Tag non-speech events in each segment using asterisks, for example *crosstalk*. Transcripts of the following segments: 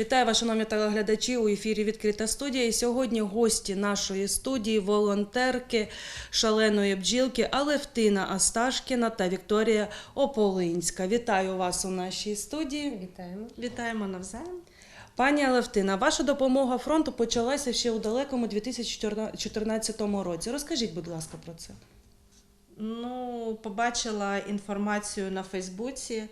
Вітаю вас, шановні телеглядачі. У ефірі відкрита студія. І сьогодні гості нашої студії, волонтерки шаленої бджілки Алевтина Асташкіна та Вікторія Ополинська. Вітаю вас у нашій студії. Вітаємо. Вітаємо навзаєм. Пані Алевтина, ваша допомога фронту почалася ще у далекому 2014 році. Розкажіть, будь ласка, про це. Ну, побачила інформацію на Фейсбуці,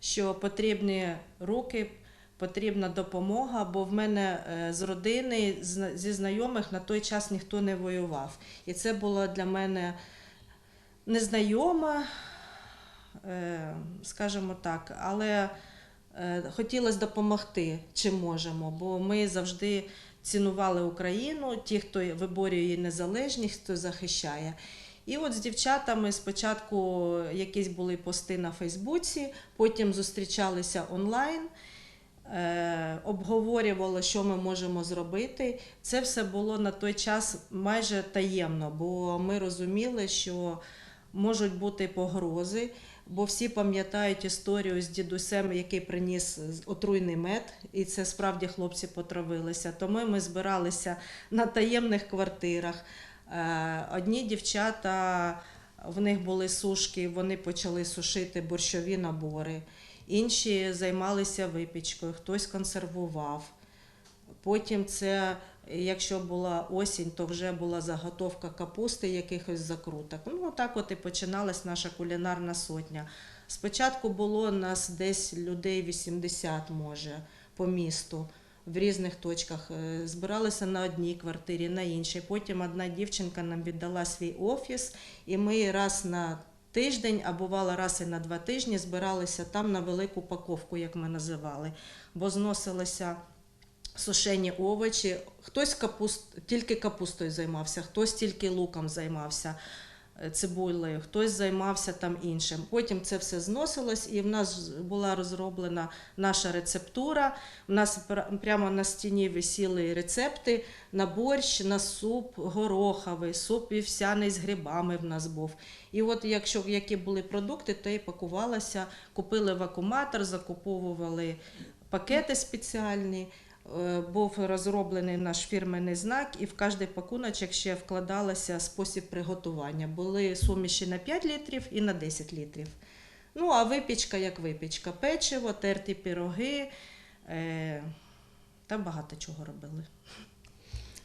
що потрібні руки, потрібна допомога, бо в мене е, з родини, зі знайомих на той час ніхто не воював. І це було для мене незнайома, е, скажімо так, але хотілося допомогти, чим можемо, бо ми завжди цінували Україну, ті, хто виборює її незалежність, хто захищає. І от з дівчатами спочатку якісь були пости на Фейсбуці, потім зустрічалися онлайн, е, обговорювали, що ми можемо зробити. Це все було на той час майже таємно, бо ми розуміли, що можуть бути погрози. Бо всі пам'ятають історію з дідусем, який приніс отруйний мед, і це справді хлопці потравилися. Тому ми збиралися на таємних квартирах. Е, Одні дівчата, в них були сушки, вони почали сушити борщові набори, інші займалися випічкою, хтось консервував. Потім це, якщо була осінь, то вже була заготовка капусти, якихось закруток. Ну, так от і починалась наша кулінарна сотня. Спочатку було нас десь людей 80, може, по місту. В різних точках Е, збиралися на одній квартирі, на іншій. Потім одна дівчинка нам віддала свій офіс, і ми раз на тиждень, а бувало раз і на два тижні, збиралися там на велику паковку, як ми називали, бо зносилися сушені овочі. Хтось капуст, тільки капустою займався, хтось тільки луком займався, е, цибулею, хтось займався там іншим. Потім це все зносилось, і в нас була розроблена наша рецептура. У нас прямо на стіні висіли рецепти на борщ, на суп гороховий, суп вівсяний з грибами в нас був. І от якщо які були продукти, то і пакувалося, купили вакууматор, закуповували пакети спеціальні. Е, Був розроблений наш фірменний знак, і в кожний пакуночок ще вкладалося спосіб приготування. Були суміші на 5 літрів і на 10 літрів. Ну, а випічка як випічка, печиво, терті піроги е, та багато чого робили.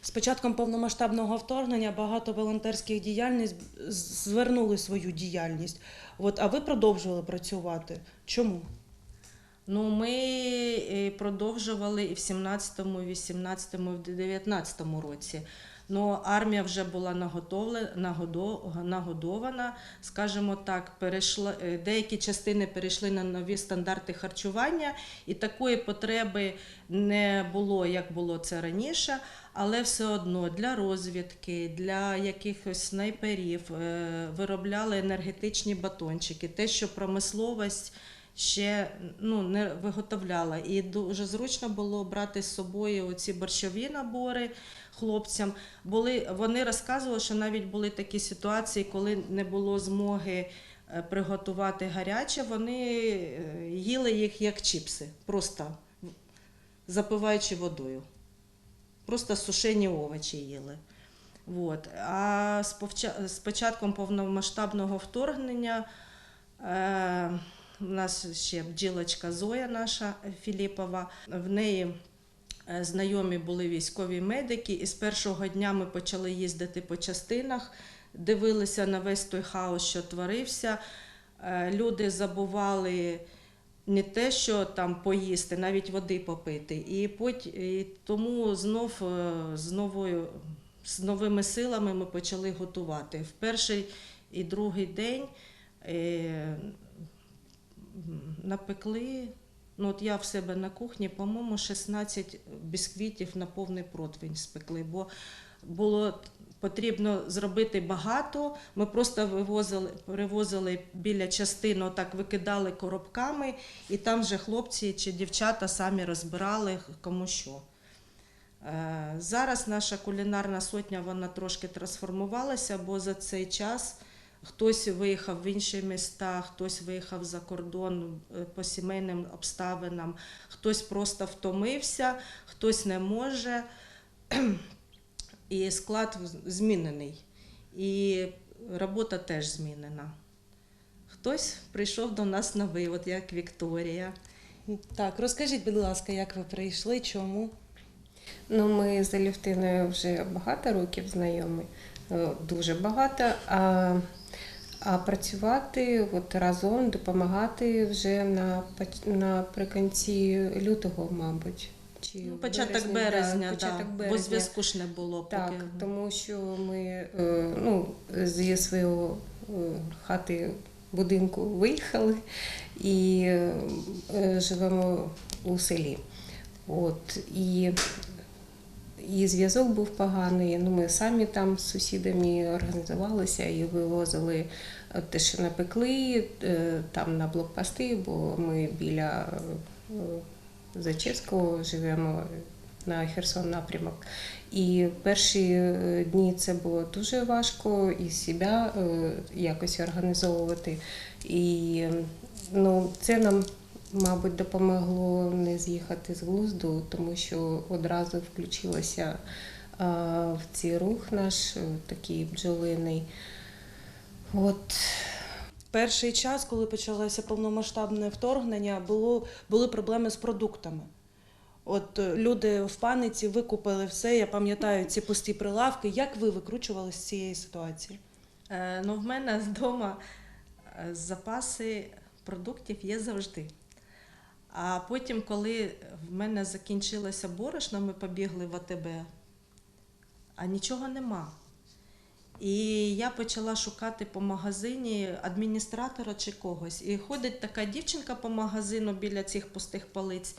З початком повномасштабного вторгнення багато волонтерських діяльність звернули свою діяльність. От, а ви продовжували працювати. Чому? Ну, ми е, продовжували і в 17-му, і в 18-му, і в 19-му році. Ну, армія вже була нагодована, скажімо так, перейшла, е, деякі частини перейшли на нові стандарти харчування, і такої потреби не було, як було це раніше, але все одно для розвідки, для якихось снайперів е, виробляли енергетичні батончики, те, що промисловість ще ну, не виготовляла. І дуже зручно було брати з собою ці борщові набори хлопцям. Були, вони розказували, що навіть були такі ситуації, коли не було змоги е, приготувати гаряче, вони е, їли їх як чіпси, просто запиваючи водою. Просто сушені овочі їли. От. А з початком повномасштабного вторгнення е, у нас ще бджілочка Зоя наша Філіпова. В неї е, знайомі були військові медики, і з першого дня ми почали їздити по частинах, дивилися на весь той хаос, що творився. Е, Люди забували не те, що там поїсти, навіть води попити. І, пот... і тому знов е, з новою з новими силами ми почали готувати. В перший і другий день напекли. Ну, от я в себе на кухні, по-моєму, 16 бісквітів на повний противень спекли, бо було потрібно зробити багато. Ми просто вивозили, привозили біля частини, отак викидали коробками, і там вже хлопці чи дівчата самі розбирали кому що. Е, Зараз наша кулінарна сотня вона трошки трансформувалася, бо за цей час хтось виїхав в інші міста, хтось виїхав за кордон е, по сімейним обставинам, хтось просто втомився, хтось не може. І склад змінений. І робота теж змінена. Хтось прийшов до нас на вивод, як Вікторія. Так, розкажіть, будь ласка, як ви прийшли, чому? Ну, ми з Алівтиною вже багато років знайомі, е, дуже багато. А, а працювати от разом, допомагати вже на, наприкінці лютого, мабуть. Чи Ну, початок березні, березня, да, початок да, бо зв'язку ж не було. Так, тому що ми е, ну, зі свого е, хати будинку виїхали і е, живемо у селі. От, і, і зв'язок був поганий. Ну, ми самі там з сусідами організувалися і вивозили е, те, що напекли е, там на блокпости, бо ми біля е, Зачевського живемо на Херсон напрямок. І перші дні це було дуже важко і себе якось організовувати. І ну, це нам, мабуть, допомогло не з'їхати з глузду, тому що одразу включилося е, в цей рух наш, е, такий бджолиний. От Перший час, коли почалося повномасштабне вторгнення, було, були проблеми з продуктами. От е, люди в паниці викупили все. Я пам'ятаю ці пусті прилавки. Як ви викручували з цієї ситуації? Е, ну, в мене вдома е, запаси продуктів є завжди. А потім, коли в мене закінчилося борошно, ми побігли в АТБ, а нічого нема. І я почала шукати по магазині адміністратора чи когось. І ходить така дівчинка по магазину біля цих пустих полиць.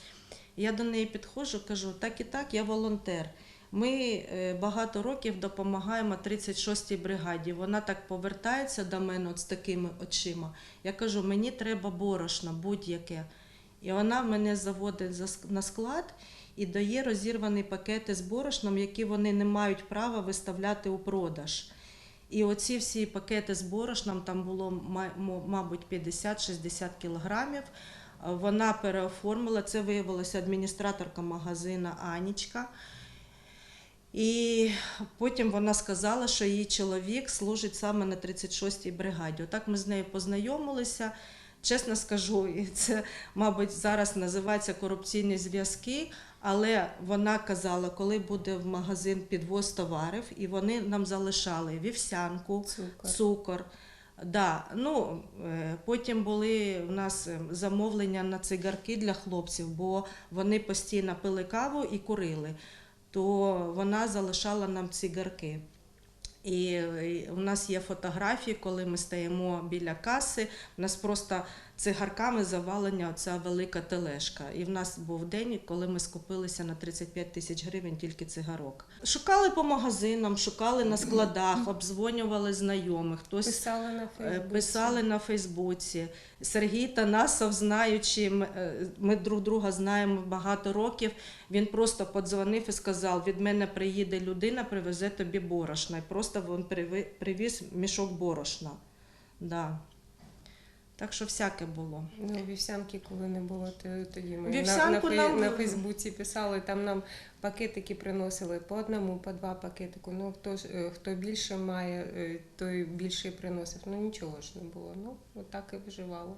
Я до неї підходжу, кажу: так і так, я волонтер. Ми е, багато років допомагаємо 36-й бригаді. Вона так повертається до мене от з такими очима. Я кажу, мені треба борошно, будь-яке. І вона мене заводить на склад і дає розірвані пакети з борошном, які вони не мають права виставляти у продаж. І оці всі пакети з борошном, там було, мабуть, 50-60 кілограмів. Вона переоформила, це виявилася адміністраторка магазина Анічка. І потім вона сказала, що її чоловік служить саме на 36-й бригаді. Отак ми з нею познайомилися. Чесно скажу, *laughs* і це, мабуть, зараз називається корупційні зв'язки, але вона казала, коли буде в магазин підвоз товарів, і вони нам залишали вівсянку, цукор. цукор. Да, ну, е, потім були у нас е, замовлення на цигарки для хлопців, бо вони постійно пили каву і курили. То вона залишала нам цигарки. І е, у нас є фотографії, коли ми стоїмо біля каси. У нас просто цигарками завалена оця велика тележка. І в нас був день, коли ми скупилися на 35 тисяч гривень тільки цигарок. Шукали по магазинам, шукали на складах, обдзвонювали знайомих. Хтось Писали на Е, Фейсбуці. Писали на Фейсбуці. Сергій Танасов, знаючи, е, ми друг друга знаємо багато років. Він просто подзвонив і сказав: від мене приїде людина, привезе тобі борошна. І просто він привіз мішок борошна. Да. Так що всяке було. Ну, вівсянки, коли не було, то тоді ми Вівсянку на, на, нам- на Фейсбуці писали, там нам пакетики приносили по одному, по два пакетику. Ну, хто, е, хто більше має, е, той більше приносив. Ну нічого ж не було. Ну, отак і виживало.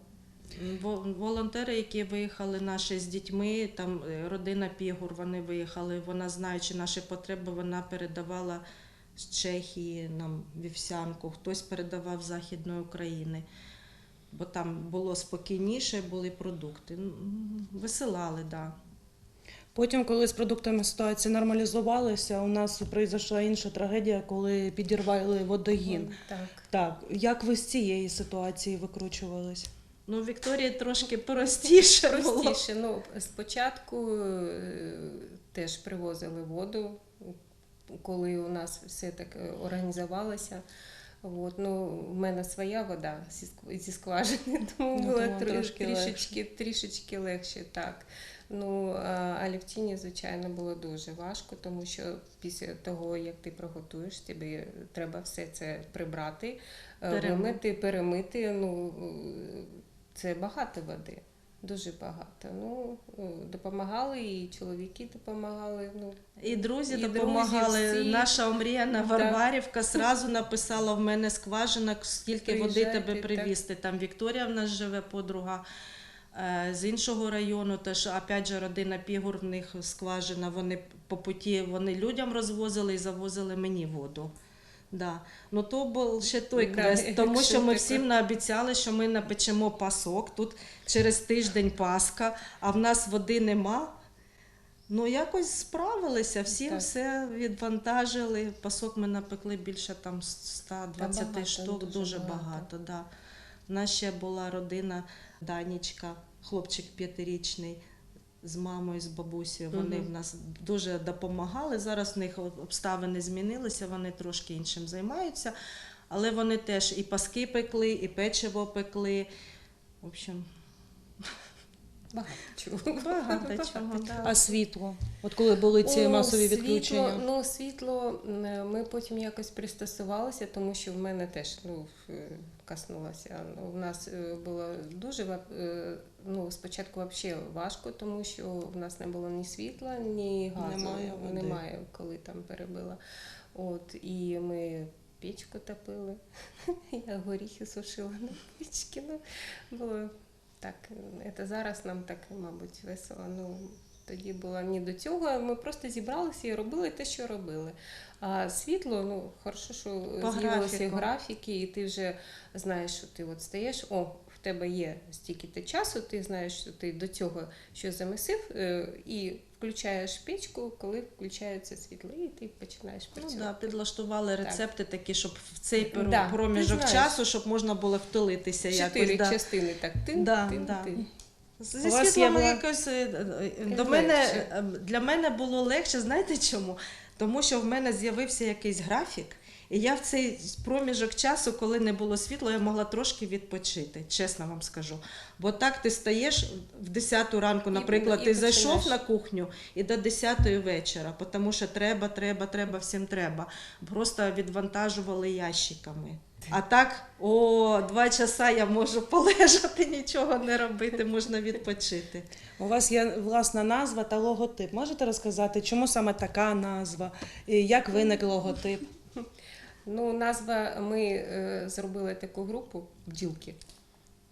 Во- Волонтери, які виїхали наші з дітьми, там е, родина Пігур, вони виїхали. Вона, знаючи наші потреби, вона передавала з Чехії нам вівсянку, хтось передавав з Західної України, бо там було спокійніше, були продукти. Висилали, так. Да. Потім, коли з продуктами ситуація нормалізувалася, у нас прийшла інша трагедія, коли підірвали водогін. Так. Так, як ви з цієї ситуації викручувались? Ну, Вікторії трошки простіше було. Простіше. Ну, спочатку е, теж привозили воду, коли у нас все так е, організувалося. От, ну, в мене своя вода зі ск- зі скважини, *laughs* тому Ну, було тому трошки трішечки, трішечки легше. Так. Ну, а Лівтіні, звичайно, було дуже важко, тому що після того, як ти приготуєш, тобі треба все це прибрати, е, Перемити. вимити, перемити. Ну, це багато води. Дуже багато. Ну, е, допомагали, і чоловіки допомагали. Ну, І друзі І друзі допомагали. всі. Наша омріяна. Варварівка зразу написала в мене скважина, скільки води тебе так. привізти. Там Вікторія в нас живе, подруга. е, З іншого району, теж опять же родина Пігур, в них скважина. Вони по путі вони людям розвозили і завозили мені воду. Да. Ну то був ще той Да, тому що ми всім наобіцяли, що ми напечемо пасок. Тут через тиждень Пасха, а в нас води нема. Ну, якось справилися, всім Так. все відвантажили. Пасок ми напекли більше там 120 багато, штук, дуже, дуже багато. багато. да. У нас ще була родина Данічка, хлопчик п'ятирічний. З мамою, з бабусею, вони Мгм. в нас дуже допомагали. Зараз в них обставини змінилися, вони трошки іншим займаються, але вони теж і паски пекли, і печиво пекли. В общем, багато чого. багато *laughs* чого. Да. А світло? От коли були ці О, масові світло, відключення? Ну, світло ми потім якось пристосувалися, тому що в мене теж ну, в- коснулося. Ну, У нас е, було дуже е, ну, спочатку взагалі важко, тому що в нас не було ні світла, ні газу. Немає води. Немає, коли там перебила. От, і ми пічку топили. *laughs* Я горіхи сушила на пічці. Ну, було так. Це зараз нам так, мабуть, весело. Ну, тоді було ні до цього. Ми просто зібралися і робили те, що робили. А світло, ну хорошо, що з'явилися графіки, і ти вже знаєш, що ти от стаєш. О, в тебе є стільки-то часу, ти знаєш, що ти до цього що замісив, е, і включаєш пічку, коли включається світло, і ти починаєш Ну, да, підлаштували рецепти такі, щоб в цей Да, проміжок знаєш. часу, щоб можна було втулитися Чотири якось. Да. частини так. Тин, Да, тин, да. тин. Зі У світлом була- якось е, е, до мене е, для мене було легше, знаєте чому? Тому що в мене з'явився якийсь графік, і я в цей проміжок часу, коли не було світла, я могла трошки відпочити, чесно вам скажу. Бо так ти стаєш в 10 ранку, наприклад, і ти зайшов на кухню і до 10 вечора, тому що треба, треба, треба, всім треба. Просто відвантажували ящиками. А так, о, два часа я можу полежати, нічого не робити, можна відпочити. У вас є власна назва та логотип. Можете розказати, чому саме така назва? І як виник логотип? Ну, назва, ми е, зробили таку групу бджілки.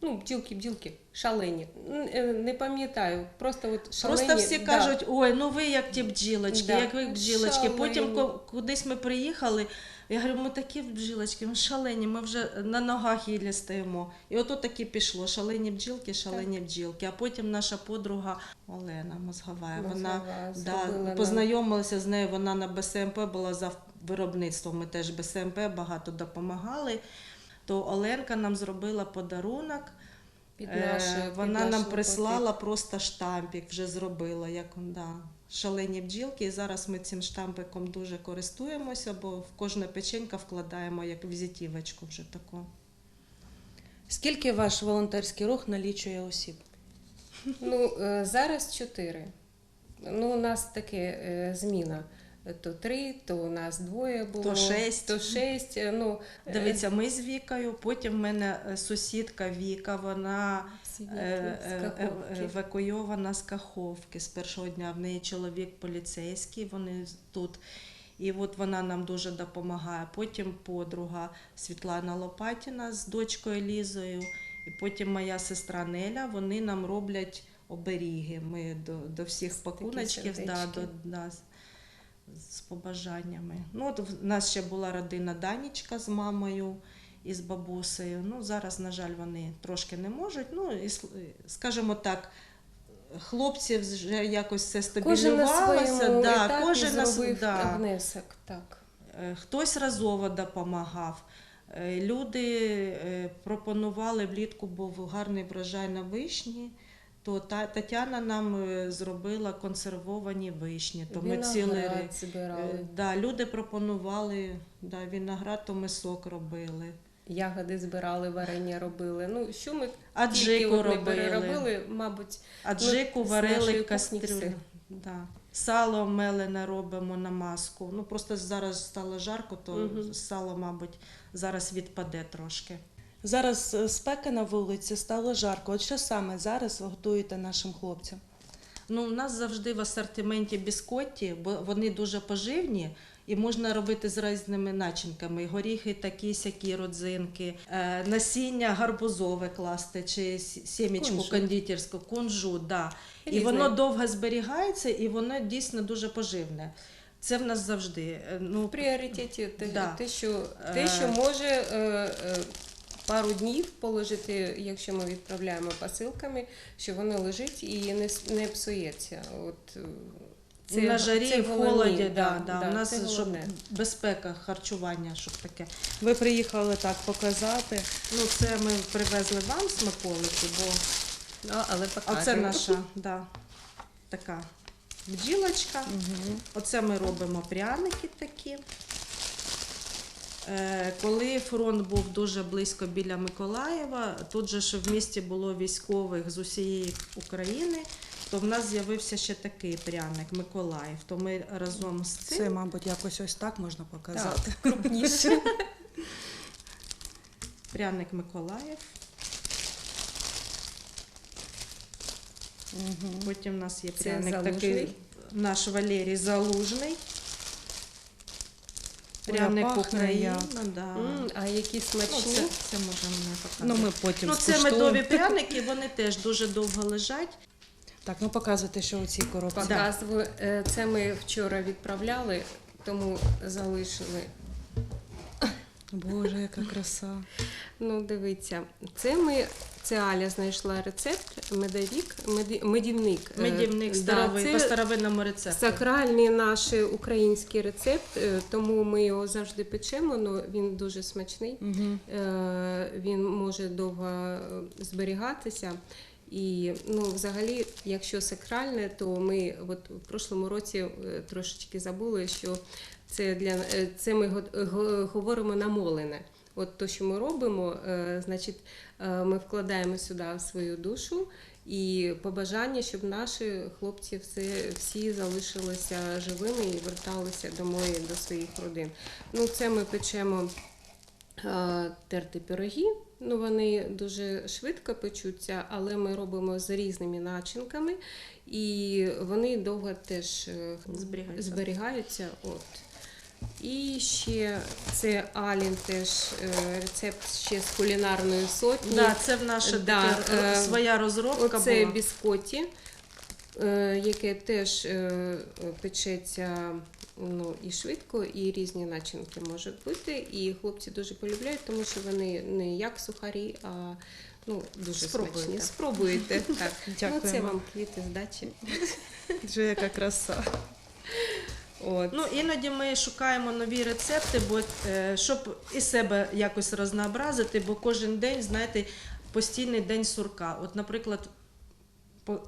Ну, бджілки, бджілки, шалені. Н- е, Не пам'ятаю, просто от шалені. Просто всі да. кажуть, ой, ну ви як ті бджілочки, Да. як ви бджілочки. Потім Шалені. ко- кудись ми приїхали. Я говорю, ми такі бджілочки, ми шалені, ми вже на ногах їлі стоїмо. І ото таки пішло. Шалені бджілки, шалені бджілки. А потім наша подруга Олена Мозгова, вона да, познайомилася з нею. Вона на БСМП була за виробництвом. Ми теж БСМП багато допомагали. То Оленка нам зробила подарунок. Під Е, наші, під Вона наш нам прислала просто штампик, вже зробила, як да, шалені бджілки. І зараз ми цим штампиком дуже користуємося, бо в кожне печенька вкладаємо як візитівочку вже таку. Скільки ваш волонтерський рух налічує осіб? Ну, е, зараз чотири. Ну, у нас таке е, зміна. То три, то у нас двоє було. То шесть. То шесть. е, Ну, е, Дивіться, ми з Вікою, потім в мене е, сусідка Віка, вона евакуйована з Каховки з першого дня. В неї чоловік поліцейський, вони тут. І от вона нам дуже допомагає. Потім подруга Світлана Лопатіна з дочкою Лізою, і потім моя сестра Неля. Вони нам роблять оберіги. Ми до, до всіх пакуночків да, до, да, з- побажаннями. Ну, от в нас ще була родина Данічка з мамою і з бабусею. Ну, зараз, на жаль, вони трошки не можуть. Ну, і, скажімо так, хлопці вже якось все Кожен на стабілізувалося. своєму да, етапі кожен на зробив да. внесок. Так. Е, Хтось разово допомагав. Е, Люди е, пропонували влітку був гарний врожай на вишні. То та Тетяна нам е, зробила консервовані вишні. То ми цілий збирали. Е, Да, люди пропонували да, виноград, то ми сок робили. ягоди збирали, варення робили. Ну, що ми Аджику робили. переробили, мабуть, Аджику з варили кастрюлю. Да. Сало мелене робимо на маску. Ну просто зараз стало жарко, то Мгм. сало, мабуть, зараз відпаде трошки. Зараз е, спека на вулиці, стало жарко. От що саме зараз ви готуєте нашим хлопцям? Ну, у нас завжди в асортименті біскотті, бо вони дуже поживні. І можна робити з різними начинками. Горіхи, такі сякі родзинки, е, насіння гарбузове класти чи с- сімечку Кунжут. кондитерську, кунжут, да. І воно довго зберігається, і воно дійсно дуже поживне. Це в нас завжди. Е, Ну, в пріоритеті те, Да. те, що, те, що може е, е, пару днів положити, якщо ми відправляємо посилками, що воно лежить і не, не псується. От, е, на жарі, це в холоді, да, да, да, у нас це щоб безпека харчування, щоб таке. Ви приїхали так показати. Ну, це ми привезли вам смаколики, бо А, але А покажемо. це наша да, така бджілочка. Оце ми робимо пряники такі. Е, Коли фронт був дуже близько біля Миколаєва, тут же ж в місті було військових з усієї України, то в нас з'явився ще такий пряник Миколаїв. То ми разом з цим Це, мабуть, якось ось так можна показати. Так, крупніше. *laughs* пряник Миколаїв. Потім у нас є пряник такий наш Валерій Залужний. Пряник а пахне України. Да. М, А які Ну, це, це можемо не показати. Ну, ми потім ну, це скуштуємо. медові пряники, вони теж дуже довго лежать. Так, ну показуйте, що у цій коробці. Показую. Е, Це ми вчора відправляли, тому залишили. Боже, яка краса. Ну, дивіться, це ми. Це Аля знайшла рецепт, медовік, меді- медівник. Е, Медівник да, старовий, це по старовинному рецепту. Сакральний наш український рецепт, е, тому ми його завжди печемо. Ну він дуже смачний. Угу. Він може довго зберігатися. І ну, взагалі, якщо сакральне, то ми от в прошлому році трошечки забули, що це для це ми го- го- говоримо намолене. От то, що ми робимо, е, значить, е, ми вкладаємо сюди свою душу і побажання, щоб наші хлопці все, всі залишилися живими і верталися домой до своїх родин. Ну, це ми печемо е, терти пироги. Ну, вони дуже швидко печуться, але ми робимо з різними начинками, і вони довго теж Зберігаються. зберігаються. От. І ще це Алін теж е, рецепт ще з кулінарної сотні. Да, це в наша Да, таке, е, своя розробка Оце була. біскоті, е, яке теж е, печеться ну, і швидко, і різні начинки можуть бути. І хлопці дуже полюбляють, тому що вони не як сухарі, а ну, дуже Спробуйте. смачні. Спробуйте. Так. Ну, це вам квіти з дачі. Яка краса. От. Ну, іноді ми шукаємо нові рецепти, бо е, щоб і себе якось рознообразити, бо кожен день, знаєте, постійний день сурка. От, наприклад, по,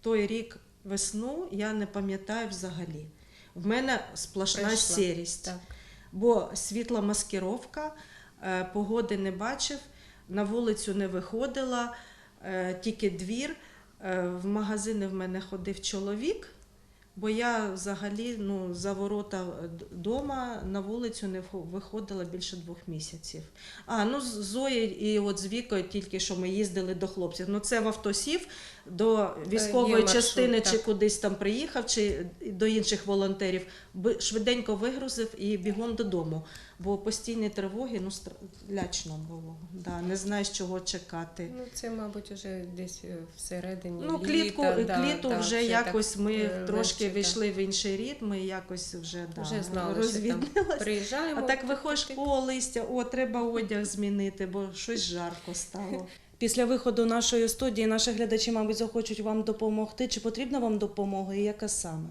той рік весну я не пам'ятаю взагалі. В мене сплошна Пройшла. сірість. Так. Бо світла маскировка, е, погоди не бачив, на вулицю не виходила, е, тільки двір. В магазини в мене ходив чоловік, бо я взагалі ну, за ворота вдома на вулицю не виходила більше двох місяців. А, ну з Зоєю і от з Вікою тільки що ми їздили до хлопців. Ну це в авто сів до військової Е, маршрут, частини, чи так. кудись там приїхав, чи до інших волонтерів. Швиденько вигрузив і бігом додому. Бо постійні тривоги ну, лячно було. Да, не знаєш, чого чекати. Ну, це, мабуть, вже десь е, всередині. Ну, літа, клітку, да, кліту да, вже якось так, ми е, трошки війшли в інший ритм, і якось вже, да. Вже знали, що там приїжджаємо. А так виходиш, о, листя, о, треба одяг змінити, бо щось жарко стало. *laughs* Після виходу нашої студії наші глядачі, мабуть, захочуть вам допомогти. Чи потрібна вам допомога і яка саме?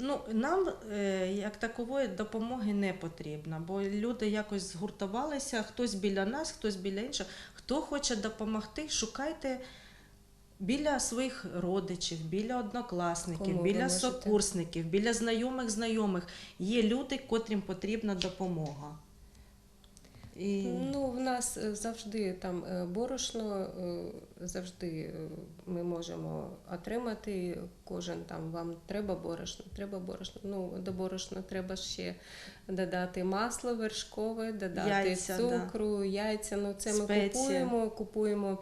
Ну, нам е, як такової допомоги не потрібно, бо люди якось згуртувалися, хтось біля нас, хтось біля інших. Хто хоче допомогти, шукайте біля своїх родичів, біля однокласників, Кому біля можете? сокурсників, біля знайомих знайомих. Є люди, котрим потрібна допомога. І... Ну, в нас е, завжди там е, борошно, е, завжди ми можемо отримати. Кожен там вам треба борошно, треба борошно. Ну, до борошна треба ще додати масло вершкове, додати Яйця, да. цукру, яйця. Ну, це ми купуємо, купуємо.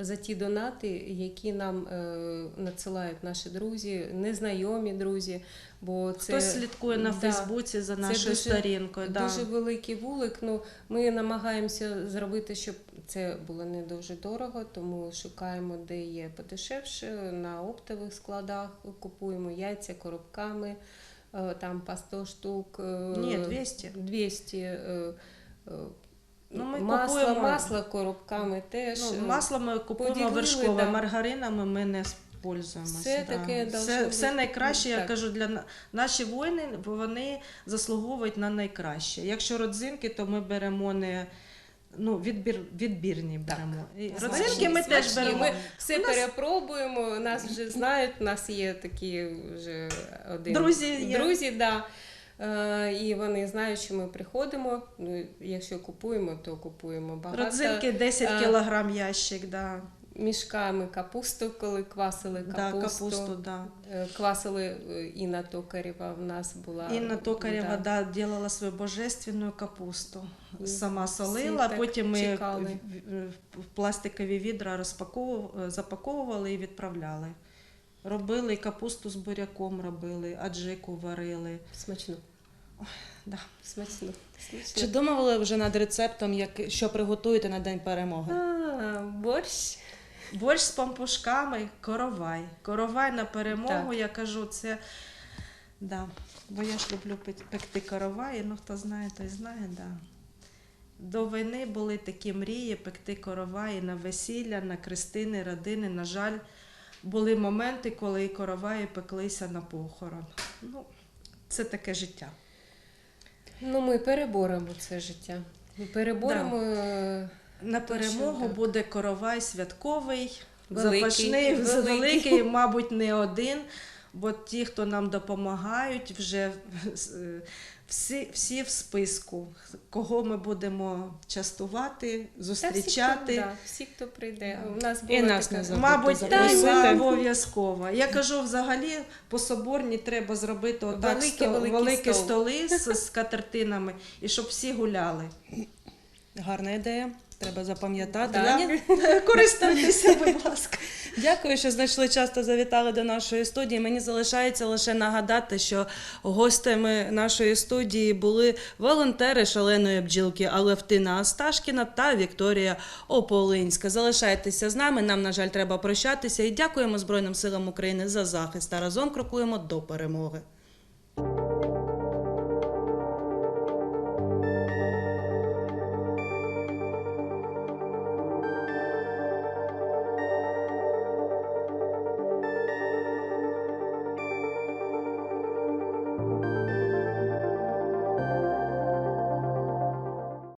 За ті донати, які нам е, надсилають наші друзі, незнайомі друзі, бо це Хтось слідкує на Да. Фейсбуці за нашою дуже- сторінкою. Да. Дуже великий вулик. Ну, ми намагаємося зробити, щоб це було не дуже дорого, тому шукаємо, де є подешевше. На оптових складах купуємо яйця коробками, е, там по 100 штук. е, Ні, 200. 200 е, е, Ну, ми масло, купуємо- масло коробками теж. Ну, е, масло ми купуємо поділили, вершкове, да. маргаринами ми не. Все да. таке все, все найкраще, я Так. кажу, для наші воїни вони заслуговують на найкраще. Якщо родзинки, то ми беремо не ну, відбір, відбірні беремо. Смачні, родзинки ми теж беремо. Ми все нас- перепробуємо, нас вже знають, у нас є такі вже один Друзі є. друзі, да. Е, і вони знають, що ми приходимо. Ну, якщо купуємо, то купуємо багато. Родзинки 10 е, кілограм ящик, да. Мішками капусту, коли квасили Да, капусту. капусту, да. Е, Квасили е, Інна Токарєва в нас була. Інна Токарєва да. да, делала свою божественну капусту. І Сама солила, потім ми чекали. в пластикові відра розпаковували, запаковували і відправляли. Робили капусту з буряком, робили, аджику варили. Смачно. Да. Смачно. Смачно. Чи думали вже над рецептом, як, що приготуєте на День перемоги? А, борщ. Борщ з пампушками, коровай. Коровай на перемогу, Так. я кажу, це. Да. Бо я ж люблю пекти коровай, ну хто знає, той знає, да. До війни були такі мрії пекти короваї на весілля, на крестини, родини. На жаль, були моменти, коли короваї пеклися на похорон. Ну, це таке життя. Ну, ми переборемо це життя. Ми переборемо. да. На перемогу так. буде коровай святковий, Великий, запашний, *laughs* великий. великий, мабуть, не один. Бо ті, хто нам допомагають, вже *laughs* е, всі, всі в списку, кого ми будемо частувати, Та зустрічати. Всі, хто, да, всі, хто прийде. У нас І нас така- не забудьте Мабуть, запросити. обов'язково. Я кажу, взагалі по соборні треба зробити отак Великі, сто- великі великі стол. столи з, *laughs* з катертинами, і щоб всі гуляли. Гарна ідея. Треба запам'ятати. Да. *laughs* Користуйтеся, будь ласка. Дякую, що знайшли час та завітали до нашої студії. Мені залишається лише нагадати, що гостями нашої студії були волонтери шаленої бджілки Алевтина Асташкіна та Вікторія Ополинська. Залишайтеся з нами. Нам, на жаль, треба прощатися. І дякуємо Збройним силам України за захист. Та разом крокуємо до перемоги.